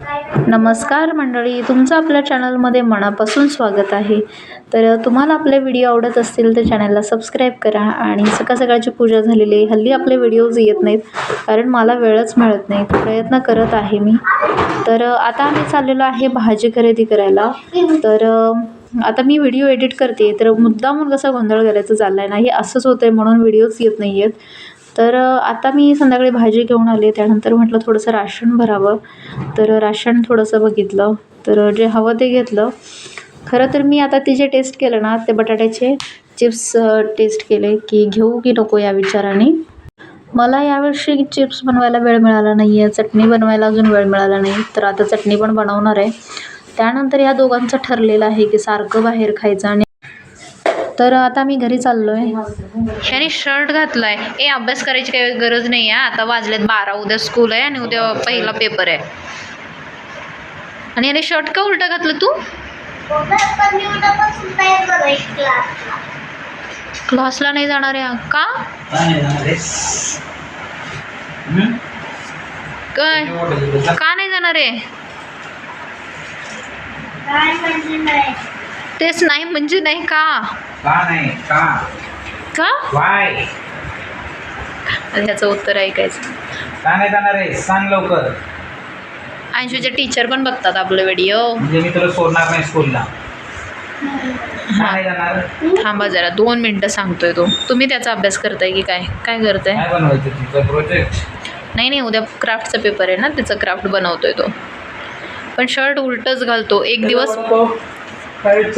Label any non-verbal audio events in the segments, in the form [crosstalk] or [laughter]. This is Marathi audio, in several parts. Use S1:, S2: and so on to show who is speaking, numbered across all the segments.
S1: नमस्कार मंडळी तुमचं आपल्या चॅनलमध्ये मनापासून स्वागत आहे. तर तुम्हाला आपले व्हिडिओ आवडत असतील तर चॅनलला सबस्क्राईब करा आणि सकाळ सकाळची पूजा झालेली आहे. हल्ली आपले व्हिडिओज येत नाहीत कारण मला वेळच मिळत नाही. प्रयत्न करत आहे मी. तर आता आम्ही चाललेलो आहे भाजी खरेदी करायला. तर आता मी व्हिडिओ एडिट करते. तर मुद्दामून कसा गोंधळ करायचं चालला आहे नाही असंच होतं आहे म्हणून व्हिडिओज येत नाही आहेत तर आता मी संध्याकाळी भाजी घेऊन आले. त्यानंतर म्हटलं थोडंसं राशन भरावं. तर राशन थोडंसं बघितलं. तर जे हवं ते घेतलं. खरं तर मी आता ते जे टेस्ट केलं ना ते बटाट्याचे चिप्स टेस्ट केले की घेऊ की नको या विचाराने. मला यावर्षी चिप्स बनवायला वेळ मिळाला नाही आहे चटणी बनवायला अजून वेळ मिळाला नाही. तर आता चटणी पण बनवणार आहे. त्यानंतर या दोघांचं ठरलेलं आहे की सारखं बाहेर खायचं आणि तर आता मी घरी चाललो आहे ह्याने शर्ट घातलाय. ए अभ्यास करायची काही गरज नाही आहे आता वाजलेत बारा उद्या स्कूल आहे आणि उद्या पहिला पेपर आहे. आणि याने शर्ट का उलटा घातलं तू? क्लासला नाही जाणार आहे का? काय? का नाही जाणार आहे? तेच नाही म्हणजे नाही का?
S2: का नाही? का?
S1: का?
S2: वाय
S1: आणि ह्याचं उत्तर ऐकायचं.
S2: का नाही जाणार आहे? सांग लवकर.
S1: अंशूचे टीचर पण बघतात आपले व्हिडिओ
S2: म्हणजे मी तुला सोडणार नाही स्कूलला का नाही जाणार?
S1: थांबा जरा दोन मिनटं सांगतोय तो. तुम्ही त्याचा अभ्यास करताय की काय? काय करताय?
S2: काय बनवायचं तुझं प्रोजेक्ट
S1: नाही नाही उद्या क्राफ्टचा पेपर आहे ना त्याचं क्राफ्ट बनवतोय तो. पण शर्ट उलटच घालतो. एक दिवस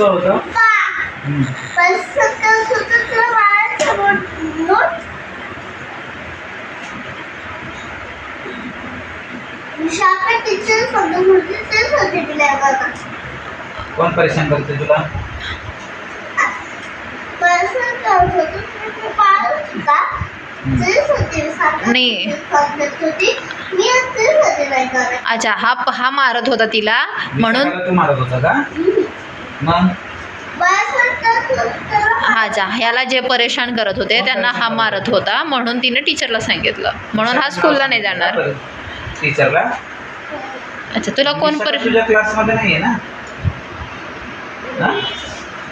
S2: होतं. कोण परेशान करते तुला?
S1: नाही. अच्छा हा हा मारत होता तिला. म्हणून
S2: तू मारत होता का? मग?
S1: हा जा ह्याला जे परेशान करत होते त्यांना हा मारत होता म्हणून तिने टीचरला सांगितलं. म्हणून हा स्कूलला नाही जाणार.
S2: टीचरला
S1: अच्छा तुला कोण
S2: तुझ्या क्लासमध्ये नाही आहे ना?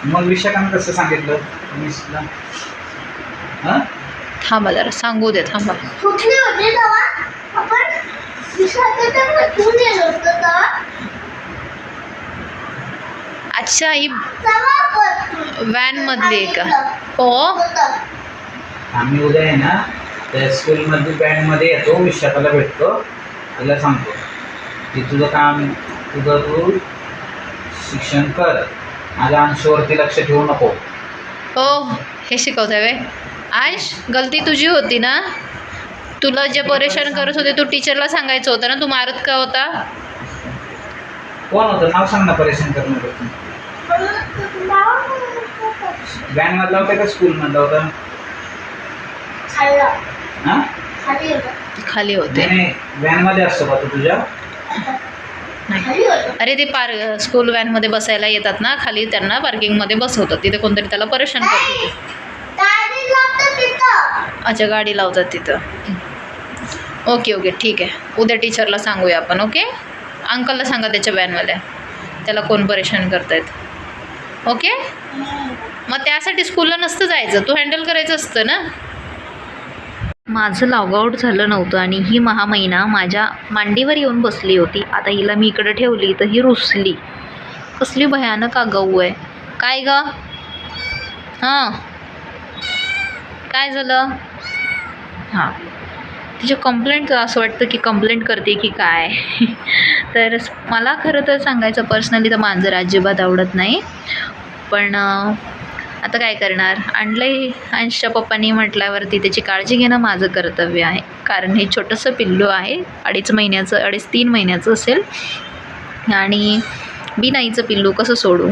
S2: मग विशाखानं कसं सांगितलं? मिसला. हां?
S1: थांबा जरा सांगू दे थांबा
S3: कुठली होती तेव्हा? आपण विशाखाच्या घेऊन गेलो होतो तेव्हा.
S1: अच्छा ही व्हॅन मधली आहे का? हो.
S2: आम्ही उद्या आहे ना त्या स्कूलमध्ये बँडमध्ये येतो विशाखाला भेटतो. त्याला सांगतो. की तुझं काम तुझं तू शिक्षण कर. माझ्या अंशावरती लक्ष ठेवू नको.
S1: हो हे शिकवतोय वे आयश गलती तुझी होती ना? तुला जे परेशान करत होते तू टीचरला सांगायचं होतं ना तू मारत का होता?
S2: कोण होतं? नाव सांग ना परेशान करणार
S3: तुझं नाव होतं.
S2: का होता. हां?
S3: खाली होतं.
S1: खाली होते.
S2: नाही नाही. व्हॅनमध्ये असतो का तू तुझ्या?
S1: नाही.
S3: खाली होतं.
S1: अरे ते पार स्कूल व्हॅनमध्ये बसायला येतात ना खाली त्यांना पार्किंगमध्ये बसवतात. तिथे कोणतरी त्याला परेशान करत होते
S3: गाडी लावतं तिथं.
S1: अच्छा गाडी लावतात तिथं. ओके ओके ठीक आहे. उद्या टीचरला सांगूया आपण ओके अंकलला सांगा त्याच्या व्हॅनवाल्या त्याला कोण परेशान करतायत. ओके? मग त्यासाठी स्कूलला नसतं जायचं. तू हँडल करायचं असतं ना? माझं लॉगआउट झालं नव्हतं आणि ही महामहिना माझ्या मांडीवर येऊन बसली होती. आता हिला मी इकडं ठेवली तर ही रुसली. कसली भयानक आगाऊ आहे. काय ग? हां. काय झालं? हां. तिची कंप्लेंट असं वाटतं की कंप्लेंट करते की काय? [laughs] तर मला खरं तर सांगायचं पर्सनली तर मांजर अजिबात आवडत नाही. पण आता काय करणार? आणलं आहे अंशच्या पप्पांनी म्हटल्यावरती त्याची काळजी घेणं माझं कर्तव्य आहे. कारण हे छोटंसं पिल्लू आहे. अडीच महिन्याचं अडीच तीन महिन्याचं असेल. आणि बिनाईचं पिल्लू कसं सोडू?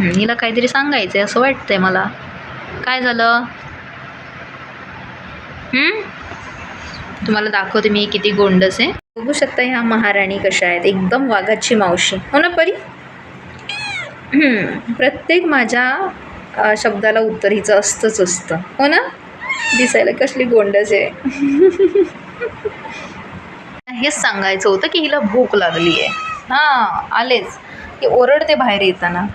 S1: हिला काहीतरी सांगायचं आहे असं वाटतंय मला. काय झालं? तुम्हाला दाखवते मी किती गोंडस आहे. बघू शकता ह्या महाराणी कशा आहेत. एकदम वाघाची मावशी. हो ना परी? प्रत्येक माझ्या शब्दाला उत्तर हिचं असतंच असतं. हो ना? दिसायला कसली गोंडस आहे. [laughs] हेच सांगायचं होतं की हिला भूक लागली आहे. हां आलेच. की ओरडते बाहेर येताना.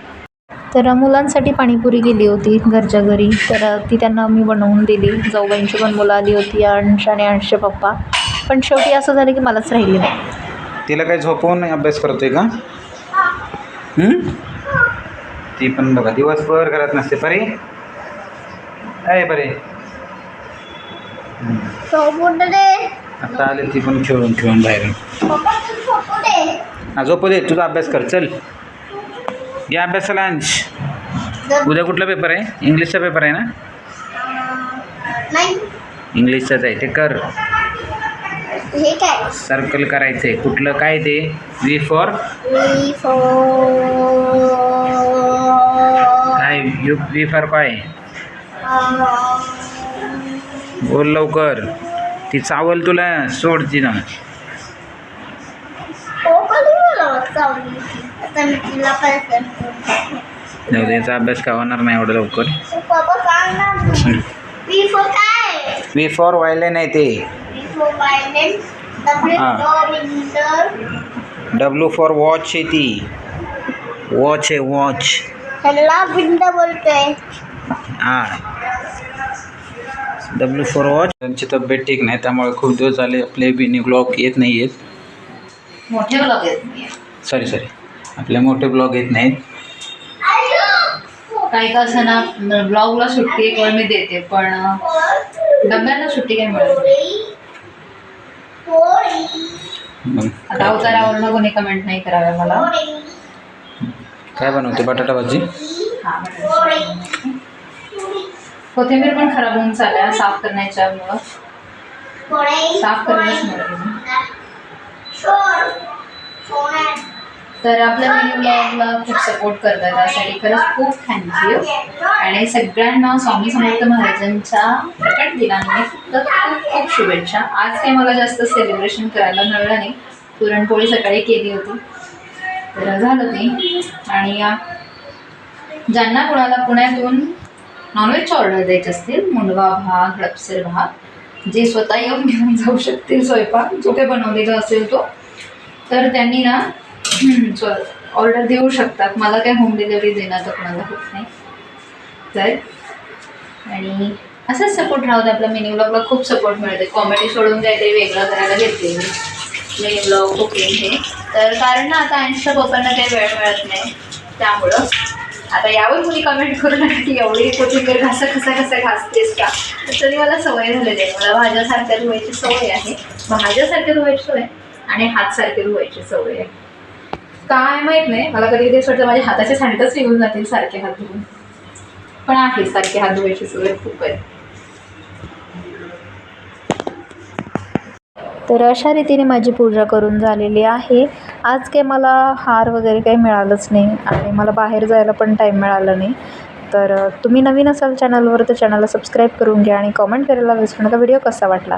S1: तर मुलांसाठी पाणीपुरी गेली होती घरच्या घरी. तर ती त्यांना मी बनवून दिली. जाऊबाईंची पण मुलं आली होती अंश आणि अंशचे पप्पा. पण शेवटी असं झालं की मलाच राहिली नाही.
S2: तिला काय झोपवून अभ्यास करतोय का? हं? ती पण बघा दिवसभर घरात नसते. परे? आहे
S3: दे.
S2: आता आले ती पण खेळून खेळून बाहेर झोपू दे. तुझा अभ्यास कर. चल. या अभ्यासाला अंश. उद्या कुठला पेपर आहे? इंग्लिशचा पेपर आहे ना? इंग्लिशचाच आहे. ते कर. सर्कल करायचं आहे कुठलं? काय ते?
S3: वी फोर
S2: यू फॉर काय? बोल लवकर. ती चावल तुला सोड
S3: हो काय करतो?
S2: जाऊ याचा अभ्यास का होणार नाही एवढं लवकर.
S3: वी फोर काय?
S2: वायलेन आहे ते. हा. डब्ल्यू फॉर वॉच आहे ती. वॉच आहे वॉच
S3: ह्याला बिंद बोलतोय.
S2: हां. डब्ल्यू फॉर वॉच त्यांची तब्येत ठीक नाही त्यामुळे खूप दिवस झाले आपले बिनी ब्लॉग येत नाही आहेत
S1: मोठे ब्लॉग येत नाही
S2: सॉरी सॉरी आपले मोठे ब्लॉग येत नाहीत.
S1: काही का असं ना ब्लॉगला सुट्टी एक वेळ मी देते पण डब्यांना सुट्टी काही मिळत नाही.
S2: मग
S1: आता अवतारावरनं कोणी कमेंट नाही कराव्या मला.
S2: काय बनवते? बटाटा भाजी?
S1: कोथिंबीर पण खराब होऊन चालल्या साफ करण्याच्या साफ तर आपल्या मिनी ब्लॉगला खूप सपोर्ट करतात त्यासाठी खरंच खूप थँक्यू आणि सगळ्यांना स्वामी समर्थ महाराजांच्या प्रकट दिनानिमित्त खूप खूप शुभेच्छा. आज काही मला जास्त सेलिब्रेशन करायला मिळालं नाही. पुरणपोळी सकाळी केली होती. तर झालं ते. आणि ज्यांना कोणाला पुण्यातून नॉनव्हेजची ऑर्डर द्यायची असतील मुंडवा भाग हडपसर भाग जे स्वतः येऊन घेऊन जाऊ शकतील स्वयंपाक जो काही बनवलेला असेल तो तर त्यांनी ना [clears throat] ऑर्डर देऊ शकतात. मला काय होम डिलेवरी देण्याचं कोणाला होत नाही. तर आणि असाच सपोर्ट राहू दे आपल्या मिनी ब्लॉगला खूप सपोर्ट मिळते. कॉमेडी सोडून काहीतरी वेगळं करायला घेते मी मिनी ब्लॉग कुकिंग हे. तर कारण ना आता ऐंशी पप्पांना काही वेळ मिळत नाही. त्यामुळं. आता यावर कुणी कमेंट करू नका की एवढी कोथिंबीर घासा कसा कसा घासतेस का? तर तरी मला सवय झालेली आहे. मला भाज्यासारख्या धुवायची सवय आहे. भाज्यासारख्या धुवायची सवय आणि हातसारखी धुवायची सवय आहे. काय माहीत नाही. मला कधी कधी वाटतं माझ्या हाताचे सांडतच निघून जातील सारखे हात धुवून. पण आहे सारखे हात धुवायची सवय खूप आहे. तर अशा रीतीने माझी पूजा करून झालेली आहे. आज काही मला हार वगैरे काही मिळालंच नाही आणि मला बाहेर जायला पण टाईम मिळाला नाही. तर तुम्ही नवीन असाल चॅनलवर तर चॅनलला सबस्क्राईब करून घ्या आणि कॉमेंट करायला विसरू नका. व्हिडिओ कसा वाटला?